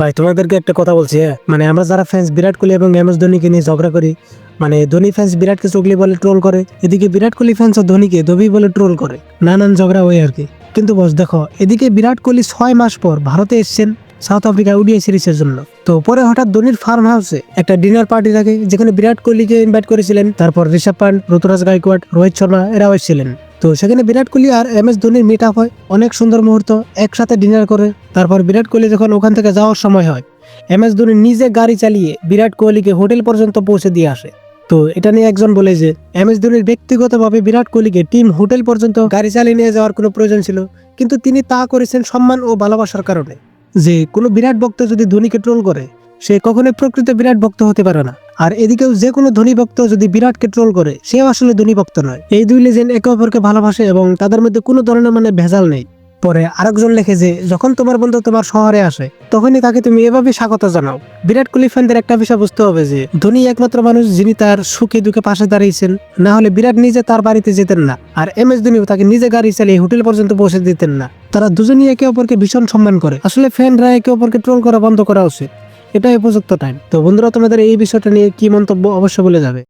ভাই, তোমাদেরকে একটা কথা বলছি হ্যাঁ? মানে আমরা যারা ফ্যান্স বিরাট কোহলি এবং এম এস ধোনিকে নিয়ে ঝগড়া করি মানে ধোনি ফ্যান্স বিরাটকে চুগলি বলে ট্রোল করে, এদিকে বিরাট কোহলি ফ্যান্স ও ধোনিকে ধোবি বলে ট্রোল করে, নানান ঝগড়া হয় আর কি। কিন্তু বস দেখো, এদিকে বিরাট কোহলি ছয় মাস পর ভারতে এসেছেন সাউথ আফ্রিকা ওডিআই সিরিজের জন্য। তো পরে হঠাৎ ধোনির ফার্ম হাউসে একটা ডিনার পার্টি থাকে, যেখানে বিরাট কোহলিকে ইনভাইট করেছিলেন, তারপর ঋষভ পান্ট, ঋতুরাজ গায়কোয়াড, রোহিত শর্মা, এরাও এসেছিলেন। তো সেখানে বিরাট কোহলি আর এম এস ধোনির মিট আপ হয়। অনেক সুন্দর মুহূর্ত, একসাথে ডিনার করে। তারপর বিরাট কোহলি যখন ওখান থেকে যাওয়ার সময় হয়, এম এস ধোনি নিজে গাড়ি চালিয়ে বিরাট কোহলিকে হোটেল পর্যন্ত পৌঁছে দিয়ে আসে। তো এটা নিয়ে একজন বলে যে, এম এস ধোনির ব্যক্তিগতভাবে বিরাট কোহলিকে টিম হোটেল পর্যন্ত গাড়ি চালিয়ে নিয়ে যাওয়ার কোনো প্রয়োজন ছিল, কিন্তু তিনি তা করেছেন সম্মান ও ভালোবাসার কারণে। যে কোনো বিরাট ভক্ত যদি ধোনিকে ট্রোল করে সে কখনোই প্রকৃত বিরাট ভক্ত হতে পারে না। আর এদিকেও যে কোনো ধনী ভক্ত যদি বিরাটকে ট্রোল করে, সেও আসলে ধনী ভক্ত নয়। এই দুই লেজেন্ড একে অপরকে ভালোবাসে এবং তাদের মধ্যে কোনো ধরনের মানে ভেজাল নেই। পরে আরেকজন লেখে যে, যখন তোমার বন্ধু তোমার শহরে আসে, তখনই তাকে তুমি এভাবে স্বাগত জানাও। বিরাট কোহলি ফ্যানদের একটা বিষয় বুঝতে হবে যে, ধোনি একমাত্র মানুষ যিনি তার সুখে দুঃখে পাশে দাঁড়িয়েছেন, না হলে বিরাট নিজে তার বাড়িতে যেতেন না। আর এম এস ধোনিও তাকে নিজে গাড়ি চালিয়ে হোটেল পর্যন্ত পৌঁছে দিতেন না। তারা দুজনই একে অপরকে ভীষণ সম্মান করে। আসলে ফ্যানরা একে অপরকে ট্রোল করা বন্ধ করা উচিত। এটাই উপযুক্ত টাইম তো বন্ধুরা তোমাদের এই বিষয়টা নিয়ে কি মন্তব্য অবশ্য বলে যাবে।